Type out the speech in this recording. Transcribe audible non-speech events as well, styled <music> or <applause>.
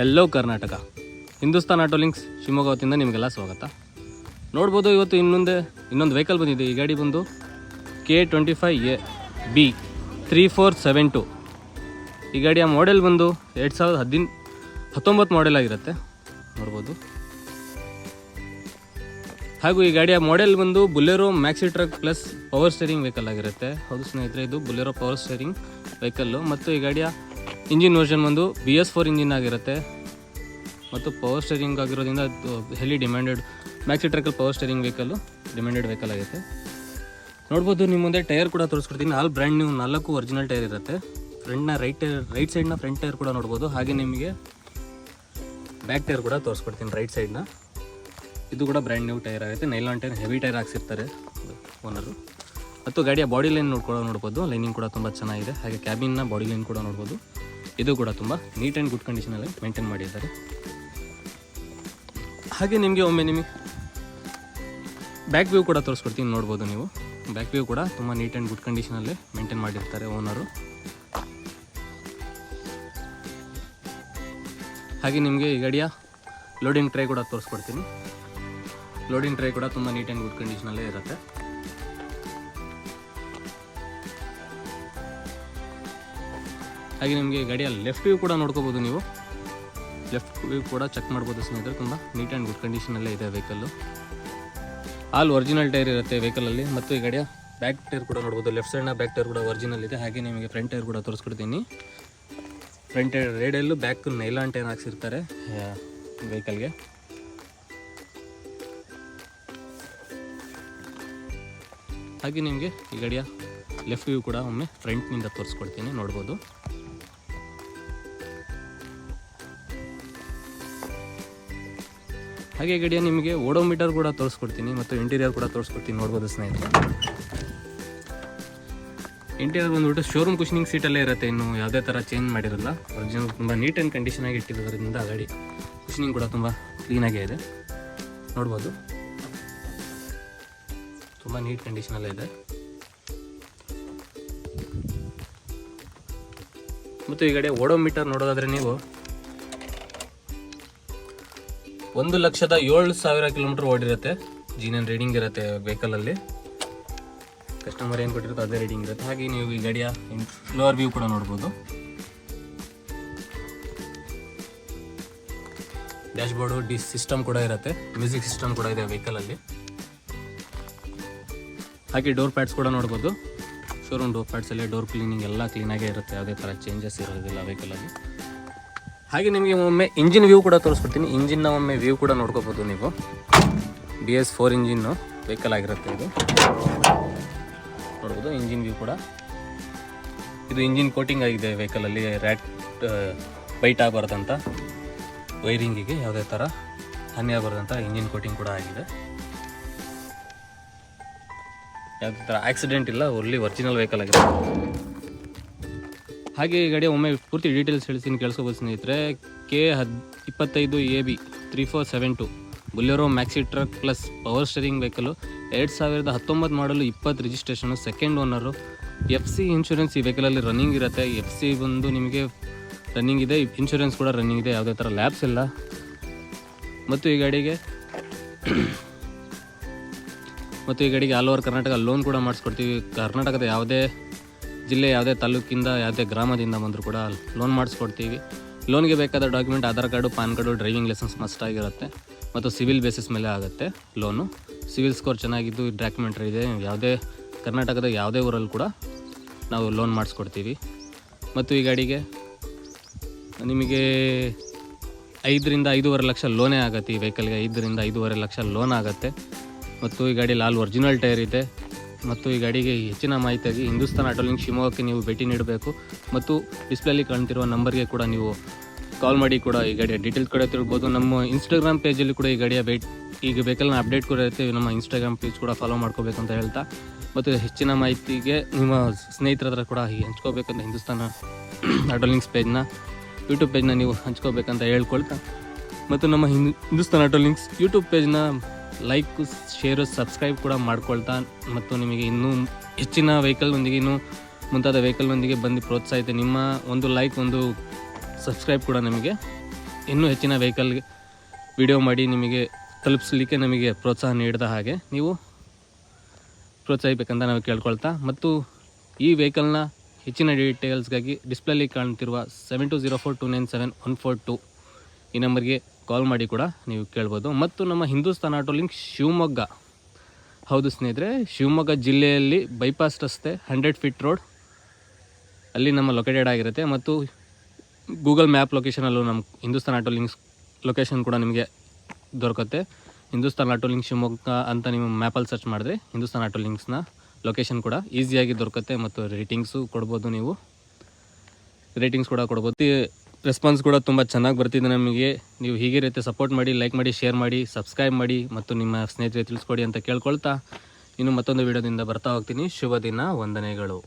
Hello Karnataka Hindustan auto links Shivamogga ವತಿಯಿಂದ ನಿಮಗೆಲ್ಲ ಸ್ವಾಗತ. ನೋಡ್ಬೋದು ಇವತ್ತು ಇನ್ನೊಂದೇ, ಇನ್ನೊಂದು ವೆಹಿಕಲ್ ಬಂದಿದೆ. ಈ ಗಾಡಿ ಬಂದು K twenty five A B three four seven two ಈ ಗಾಡಿಯ ಮಾಡೆಲ್ ಬಂದು ಎರಡು ಸಾವಿರದ ಹದಿನ ಹತ್ತೊಂಬತ್ತು ಮಾಡೆಲ್ ಆಗಿರುತ್ತೆ. ನೋಡ್ಬೋದು. ಹಾಗೂ ಈ ಗಾಡಿಯ ಮಾಡೆಲ್ ಬಂದು Bolero maxi truck plus power steering vehicle ಆಗಿರುತ್ತೆ. ಹೌದು ಸ್ನೇಹಿತರೆ, ಇದು ಬುಲೆರೋ ಪವರ್ ಸ್ಟೇರಿಂಗ್ ವೆಹಿಕಲ್ಲು ಮತ್ತು ಈ ಗಾಡಿಯ ಇಂಜಿನ್ ವರ್ಷನ್ ಬಂದು ಬಿ ಎಸ್ ಫೋರ್ ಇಂಜಿನ್ ಆಗಿರುತ್ತೆ. ಮತ್ತು ಪವರ್ ಸ್ಟೇರಿಂಗ್ ಆಗಿರೋದ್ರಿಂದ highly demanded maxi ಟ್ರಕ್ಕಲ್ಲಿ power steering vehicle demanded vehicle ಆಗಿರುತ್ತೆ. ನೋಡ್ಬೋದು ನಿಮ್ಮ ಮುಂದೆ ಟೈರ್ ಕೂಡ ತೋರಿಸ್ಕೊಡ್ತೀನಿ. ಆಲ್ ಬ್ರ್ಯಾಂಡ್ ನೀವು ನಾಲ್ಕು ಒರಿಜಿನಲ್ ಟೈರ್ ಇರುತ್ತೆ. ಫ್ರಂಟ್ನ ರೈಟ್ ಟೈರ್ ರೈಟ್ ಸೈಡ್ನ ಫ್ರಂಟ್ ಟೈರ್ ಕೂಡ ನೋಡ್ಬೋದು. ಹಾಗೆ ನಿಮಗೆ ಬ್ಯಾಕ್ ಟೈರ್ ಕೂಡ ತೋರಿಸ್ಕೊಡ್ತೀನಿ ರೈಟ್ ಸೈಡ್ನ ಇದು ಕೂಡ ಬ್ರ್ಯಾಂಡ್ ನ್ಯೂ ಟೈರ್ ಆಗುತ್ತೆ ನೈಲಾನ್ ಟೈರ್ ಹೆವಿ ಟೈರ್ ಹಾಕ್ಸಿರ್ತಾರೆ ಓನರು ಮತ್ತು ಗಾಡಿಯ ಬಾಡಿ ಲೈನ್ ನೋಡ್ಕೊಳ್ಳೋ ನೋಡ್ಬೋದು. ಲೈನಿಂಗ್ ಕೂಡ ತುಂಬ ಚೆನ್ನಾಗಿದೆ. ಹಾಗೆ ಕ್ಯಾಬಿನ್ನ ಬಾಡಿ ಲೈನ್ ಕೂಡ ನೋಡ್ಬೋದು. ಇದು ಕೂಡ ತುಂಬ ನೀಟ್ ಆ್ಯಂಡ್ ಗುಡ್ ಕಂಡೀಷನಲ್ಲಿ ಮೇಂಟೈನ್ ಮಾಡಿದ್ದಾರೆ. ಹಾಗೆ ನಿಮಗೆ ಒಮ್ಮೆ ನಿಮಗೆ ಬ್ಯಾಕ್ ವ್ಯೂ ಕೂಡ ತೋರಿಸ್ಕೊಡ್ತೀನಿ, ನೋಡ್ಬೋದು ನೀವು. ಬ್ಯಾಕ್ ವ್ಯೂ ಕೂಡ ತುಂಬ ನೀಟ್ ಆ್ಯಂಡ್ ಗುಡ್ ಕಂಡೀಷನಲ್ಲಿ ಮೇಂಟೈನ್ ಮಾಡಿರ್ತಾರೆ ಓನರು ಹಾಗೆ ನಿಮಗೆ ಈ ಗಾಡಿಯ ಲೋಡಿಂಗ್ ಟ್ರೈ ಕೂಡ ತೋರಿಸ್ಕೊಡ್ತೀನಿ. ಲೋಡಿಂಗ್ ಟ್ರೈ ಕೂಡ ತುಂಬ ನೀಟ್ ಆ್ಯಂಡ್ ಗುಡ್ ಕಂಡೀಷನಲ್ಲೇ ಇರುತ್ತೆ. ಹಾಗೆ ನಿಮಗೆ ಗಾಡಿಯ ಲೆಫ್ಟ್ ವ್ಯೂ ಕೂಡ ನೋಡ್ಕೋಬೋದು ನೀವು. ಲೆಫ್ಟ್ ವ್ಯೂ ಕೂಡ ಚೆಕ್ ಮಾಡ್ಬೋದು ಸ್ನೇಹಿತರೆ, ತುಂಬ ನೀಟ್ ಆ್ಯಂಡ್ ಗುಡ್ ಕಂಡೀಷನಲ್ಲೇ ಇದೆ ವೆಹಿಕಲ್ಲು ಆಲ್ ಒರಿಜಿನಲ್ ಟೈರ್ ಇರುತ್ತೆ ವೆಹಿಕಲಲ್ಲಿ ಮತ್ತು ಈ ಗಾಡಿಯ ಬ್ಯಾಕ್ ಟೈರ್ ಕೂಡ ನೋಡ್ಬೋದು. ಲೆಫ್ಟ್ ಸೈಡ್ನ ಬ್ಯಾಕ್ ಟೈರ್ ಕೂಡ ಒರಿಜಿನಲ್ ಇದೆ. ಹಾಗೆ ನಿಮಗೆ ಫ್ರಂಟ್ ಟೈರ್ ಕೂಡ ತೋರಿಸ್ಕೊಡ್ತೀನಿ. ಫ್ರಂಟ್ ಟೈರ್ ರೇಡಲ್ಲೂ ಬ್ಯಾಕ್ ನೈಲಾನ್ ಟೈರ್ ಹಾಕ್ಸಿರ್ತಾರೆ ವೆಹಿಕಲ್ಗೆ ಹಾಗೆ ನಿಮಗೆ ಈ ಗಾಡಿಯ ಲೆಫ್ಟ್ ವ್ಯೂ ಕೂಡ ಒಮ್ಮೆ ಫ್ರಂಟ್ನಿಂದ ತೋರಿಸ್ಕೊಡ್ತೀನಿ, ನೋಡ್ಬೋದು. ಹಾಗೆ ಗಡಿಯ ನಿಮಗೆ ಓಡೋಮೀಟರ್ ಕೂಡ ತೋರಿಸ್ಕೊಡ್ತೀನಿ ಮತ್ತು ಇಂಟೀರಿಯರ್ ಕೂಡ ತೋರಿಸ್ಕೊಡ್ತೀನಿ ನೋಡ್ಬೋದು ಸ್ನೇಹಿತರೆ. ಇಂಟೀರಿಯರ್ ಬಂದ್ಬಿಟ್ಟು ಶೋರೂಮ್ ಕುಷನಿಂಗ್ ಸೀಟಲ್ಲೇ ಇರುತ್ತೆ, ಇನ್ನು ಯಾವುದೇ ಥರ ಚೇಂಜ್ ಮಾಡಿರಲ್ಲ. ಒರಿಜಿನಲ್ ತುಂಬ ನೀಟ್ ಆ್ಯಂಡ್ ಕಂಡೀಷನ್ ಆಗಿ ಇಟ್ಟಿರೋದ್ರಿಂದ ಗಾಡಿ ಕುಷನಿಂಗ್ ಕೂಡ ತುಂಬ ಕ್ಲೀನಾಗೇ ಇದೆ. ನೋಡ್ಬೋದು. ತುಂಬ ನೀಟ್ ಕಂಡೀಷನಲ್ಲೇ ಇದೆ. ಮತ್ತು ಈ ಗಾಡಿ ಓಡೋಮೀಟರ್ ನೋಡೋದಾದರೆ ನೀವು ಒಂದು ಲಕ್ಷದ ಏಳು ಸಾವಿರ ಕಿಲೋಮೀಟರ್ ಓಡಿರುತ್ತೆ. ಜೀನನ್ ರೀಡಿಂಗ್ ಇರುತ್ತೆ ವೆಹಿಕಲಲ್ಲಿ ಕಸ್ಟಮರ್ ಏನು ಕೊಟ್ಟಿರುತ್ತೆ ಅದೇ ರೀಡಿಂಗ್ ಇರುತ್ತೆ. ಹಾಗೆ ನೀವು ಈ ಗಾಡಿಯ ಫ್ಲೋರ್ ವ್ಯೂ ಕೂಡ ನೋಡ್ಬೋದು. ಡ್ಯಾಶ್ ಬೋರ್ಡು ಡಿ ಸಿಸ್ಟಮ್ ಕೂಡ ಇರುತ್ತೆ. ಮ್ಯೂಸಿಕ್ ಸಿಸ್ಟಮ್ ಕೂಡ ಇದೆ ವೆಹಿಕಲಲ್ಲಿ ಹಾಗೆ ಡೋರ್ ಪ್ಯಾಡ್ಸ್ ಕೂಡ ನೋಡ್ಬೋದು. ಶೋರೂಮ್ ಡೋರ್ ಪ್ಯಾಡ್ಸಲ್ಲಿ ಡೋರ್ ಕ್ಲೀನಿಂಗ್ ಎಲ್ಲ ಕ್ಲೀನಾಗೇ ಇರುತ್ತೆ. ಯಾವುದೇ ಥರ ಚೇಂಜಸ್ ಇರೋದಿಲ್ಲ ವೆಹಿಕಲಲ್ಲಿ ಹಾಗೆ ನಿಮಗೆ ಒಮ್ಮೆ ಇಂಜಿನ್ ವ್ಯೂ ಕೂಡ ತೋರಿಸ್ಕೊಡ್ತೀನಿ. ಇಂಜಿನ್ನ ಒಮ್ಮೆ ವ್ಯೂ ಕೂಡ ನೋಡ್ಕೋಬೋದು ನೀವು. B S four engine vehicle ಆಗಿರುತ್ತೆ ಇದು. ನೋಡ್ಬೋದು, ಇಂಜಿನ್ ವ್ಯೂ ಕೂಡ. ಇದು ಇಂಜಿನ್ ಕೋಟಿಂಗ್ ಆಗಿದೆ ವೆಹಿಕಲಲ್ಲಿ ರ್ಯಾಟ್ ಬೈಟ್ ಆಗಬಾರ್ದಂತ. ವೈರಿಂಗಿಗೆ ಯಾವುದೇ ಥರ ಹಾನಿ ಆಗಬಾರ್ದಂತ ಇಂಜಿನ್ ಕೋಟಿಂಗ್ ಕೂಡ ಆಗಿದೆ. ಯಾವುದೇ ಥರ ಆಕ್ಸಿಡೆಂಟ್ ಇಲ್ಲ ಒಲ್ಲಿ ಒರಿಜಿನಲ್ ವೆಹಿಕಲ್ ಆಗಿದೆ ಹಾಗೆ ಈ ಗಾಡಿ ಒಮ್ಮೆ ಪೂರ್ತಿ ಡೀಟೇಲ್ಸ್ ಹೇಳ್ತೀನಿ ಕೇಳಿಸ್ಕೋಬೋದು ಸ್ನೇಹಿತರೆ. ಕೆ ಹದ್, ಇಪ್ಪತ್ತೈದು A B three four seven two Bolero maxi truck plus power steering vehicle ಎರಡು ಸಾವಿರದ ಹತ್ತೊಂಬತ್ತು ಮಾಡಲು ಇಪ್ಪತ್ತು registration second owner F C insurance ಈ ವೆಹಿಕಲಲ್ಲಿ ರನ್ನಿಂಗ್ ಇರುತ್ತೆ. ಎಫ್ ಸಿ ಬಂದು ನಿಮಗೆ ರನ್ನಿಂಗ್ ಇದೆ. ಇನ್ಶೂರೆನ್ಸ್ ಕೂಡ ರನ್ನಿಂಗ್ ಇದೆ. ಯಾವುದೇ ಥರ ಲ್ಯಾಬ್ಸ್ ಇಲ್ಲ. ಮತ್ತು ಈ ಗಾಡಿಗೆ <coughs> ಮತ್ತು ಈ ಗಾಡಿಗೆ ಆಲ್ ಓವರ್ ಕರ್ನಾಟಕ ಲೋನ್ ಕೂಡ ಮಾಡಿಸ್ಕೊಡ್ತೀವಿ. ಕರ್ನಾಟಕದ ಯಾವುದೇ ಜಿಲ್ಲೆ ಯಾವುದೇ ತಾಲೂಕಿಂದ, ಯಾವುದೇ ಗ್ರಾಮದಿಂದ ಬಂದರೂ ಕೂಡ ಲೋನ್ ಮಾಡಿಸ್ಕೊಡ್ತೀವಿ. ಲೋನ್ಗೆ ಬೇಕಾದ document Aadhaar card, PAN card driving licence must ಆಗಿರುತ್ತೆ. ಮತ್ತು ಸಿವಿಲ್ ಬೇಸಿಸ್ ಮೇಲೆ ಆಗುತ್ತೆ ಲೋನು ಸಿವಿಲ್ ಸ್ಕೋರ್ ಚೆನ್ನಾಗಿದ್ದು ಡಾಕ್ಯುಮೆಂಟ್ರಿ ಇದೆ. ಯಾವುದೇ, ಕರ್ನಾಟಕದ ಯಾವುದೇ ಊರಲ್ಲಿ ಕೂಡ ನಾವು ಲೋನ್ ಮಾಡಿಸ್ಕೊಡ್ತೀವಿ. ಮತ್ತು ಈ ಗಾಡಿಗೆ ನಿಮಗೆ ಐದರಿಂದ ಐದೂವರೆ ಲಕ್ಷ ಲೋನೇ ಆಗುತ್ತೆ. ಈ ವೆಹಿಕಲ್ಗೆ ಐದರಿಂದ ಐದೂವರೆ ಲಕ್ಷ ಲೋನ್ ಆಗುತ್ತೆ. ಮತ್ತು ಈ ಗಾಡಿ ಲಾಲ್ ಒರಿಜಿನಲ್ ಟೈರ್ ಇದೆ. ಮತ್ತು ಈ ಗಾಡಿಗೆ ಹೆಚ್ಚಿನ ಮಾಹಿತಿಯಾಗಿ ಹಿಂದೂಸ್ತಾನ್ ಆಟೋಲಿಂಗ್ ಶಿವಮೊಗ್ಗಕ್ಕೆ ನೀವು ಭೇಟಿ ನೀಡಬೇಕು. ಮತ್ತು ಡಿಸ್ಪ್ಲೇಲಿ ಕಾಣ್ತಿರುವ ನಂಬರ್ಗೆ ಕೂಡ ನೀವು ಕಾಲ್ ಮಾಡಿ ಕೂಡ ಈ ಗಾಡಿಯ ಡೀಟೇಲ್ಸ್ ಕೂಡ ತಿಳ್ಬೋದು. ನಮ್ಮ ಇನ್ಸ್ಟಾಗ್ರಾಮ್ ಪೇಜಲ್ಲಿ ಕೂಡ ಈ ಗಾಡಿಯ ಭೇಟಿ ಈಗ ಬೇಕಲ್ಲ ಅಪ್ಡೇಟ್ ಕೂಡ ಇರ್ತೀವಿ ನಮ್ಮ ಇನ್ಸ್ಟಾಗ್ರಾಮ್ ಪೇಜ್ ಕೂಡ ಫಾಲೋ ಮಾಡ್ಕೋಬೇಕಂತ ಹೇಳ್ತಾ. ಮತ್ತು ಹೆಚ್ಚಿನ ಮಾಹಿತಿಗೆ ನಿಮ್ಮ ಸ್ನೇಹಿತರ ಹತ್ರ ಕೂಡ ಹಂಚ್ಕೋಬೇಕಂತ ಹಿಂದೂಸ್ತಾನ ಆಟೋಲಿಂಗ್ಸ್ ಪೇಜ್ನ ಯೂಟ್ಯೂಬ್ ಪೇಜ್ನ ನೀವು ಹಂಚ್ಕೋಬೇಕಂತ ಹೇಳ್ಕೊಳ್ತಾ. ಮತ್ತು ನಮ್ಮ Hindustan Hindustan auto links YouTube ಪೇಜ್ನ like share subscribe ಕೂಡ ಮಾಡ್ಕೊಳ್ತಾ ಮತ್ತು ನಿಮಗೆ ಇನ್ನೂ ಹೆಚ್ಚಿನ ವೆಹಿಕಲ್ನೊಂದಿಗೆ ಇನ್ನೂ ಮುಂತಾದ ವೆಹಿಕಲ್ನೊಂದಿಗೆ ಬಂದು ಪ್ರೋತ್ಸಾಹಿತ ನಿಮ್ಮ ಒಂದು ಲೈಕ್ ಒಂದು ಸಬ್ಸ್ಕ್ರೈಬ್ ಕೂಡ ನಮಗೆ ಇನ್ನೂ ಹೆಚ್ಚಿನ ವೆಹಿಕಲ್ಗೆ ವಿಡಿಯೋ ಮಾಡಿ ನಿಮಗೆ ತಲುಪಿಸ್ಲಿಕ್ಕೆ ನಮಗೆ ಪ್ರೋತ್ಸಾಹ ನೀಡಿದ ಹಾಗೆ ನೀವು ಪ್ರೋತ್ಸಾಹಿಸಬೇಕಂತ ನಾವು ಕೇಳ್ಕೊಳ್ತಾ ಮತ್ತು ಈ ವೆಹಿಕಲ್ನ ಹೆಚ್ಚಿನ ಡೀಟೇಲ್ಸ್ಗಾಗಿ ಡಿಸ್ಪ್ಲೇಲಿ ಕಾಣ್ತಿರುವ seven two zero four two nine seven one four two ಈ ನಂಬರ್ಗೆ ಕಾಲ್ ಮಾಡಿ ಕೂಡ ನೀವು ಕೇಳ್ಬೋದು. ಮತ್ತು ನಮ್ಮ ಹಿಂದೂಸ್ತಾನ್ ಆಟೋ ಲಿಂಕ್ ಶಿವಮೊಗ್ಗ. ಹೌದು ಸ್ನೇಹಿತರೆ, ಶಿವಮೊಗ್ಗ ಜಿಲ್ಲೆಯಲ್ಲಿ ಬೈಪಾಸ್ ರಸ್ತೆ ಹಂಡ್ರೆಡ್ ಫೀಟ್ ರೋಡ್ ಅಲ್ಲಿ ನಮ್ಮ ಲೊಕೇಟೆಡ್ ಆಗಿರುತ್ತೆ ಮತ್ತು ಗೂಗಲ್ ಮ್ಯಾಪ್ ಲೊಕೇಶನಲ್ಲೂ ನಮ್ಮ ಹಿಂದೂಸ್ತಾನ್ ಆಟೋ ಲಿಂಕ್ಸ್ ಲೊಕೇಶನ್ ಕೂಡ ನಿಮಗೆ ದೊರಕುತ್ತೆ. ಹಿಂದೂಸ್ತಾನ್ ಆಟೋ ಲಿಂಕ್ ಶಿವಮೊಗ್ಗ ಅಂತ ನೀವು ಮ್ಯಾಪಲ್ಲಿ ಸರ್ಚ್ ಮಾಡಿದ್ರೆ ಹಿಂದೂಸ್ತಾನ್ ಆಟೋ ಲಿಂಕ್ಸ್ನ ಲೊಕೇಶನ್ ಕೂಡ ಈಸಿಯಾಗಿ ದೊರಕುತ್ತೆ ಮತ್ತು ರೇಟಿಂಗ್ಸು ಕೊಡ್ಬೋದು ನೀವು. ರೇಟಿಂಗ್ಸ್ ಕೂಡ ಕೊಡ್ಬೋದು. ರೆಸ್ಪಾನ್ಸ್ ಕೂಡ ತುಂಬ ಚೆನ್ನಾಗಿ ಬರ್ತಿದೆ ನಮಗೆ. ನೀವು ಹೀಗೆ ರೀತಿ ಸಪೋರ್ಟ್ ಮಾಡಿ ಲೈಕ್ ಮಾಡಿ ಶೇರ್ ಮಾಡಿ ಸಬ್ಸ್ಕ್ರೈಬ್ ಮಾಡಿ ಮತ್ತು ನಿಮ್ಮ ಸ್ನೇಹಿತರಿಗೆ ತಿಳಿಸ್ಕೊಡಿ ಅಂತ ಕೇಳ್ಕೊಳ್ತಾ ಇನ್ನು ಮತ್ತೊಂದು ವಿಡಿಯೋದಿಂದ ಬರ್ತಾ ಹೋಗ್ತೀನಿ. ಶುಭ ದಿನ, ವಂದನೆಗಳು.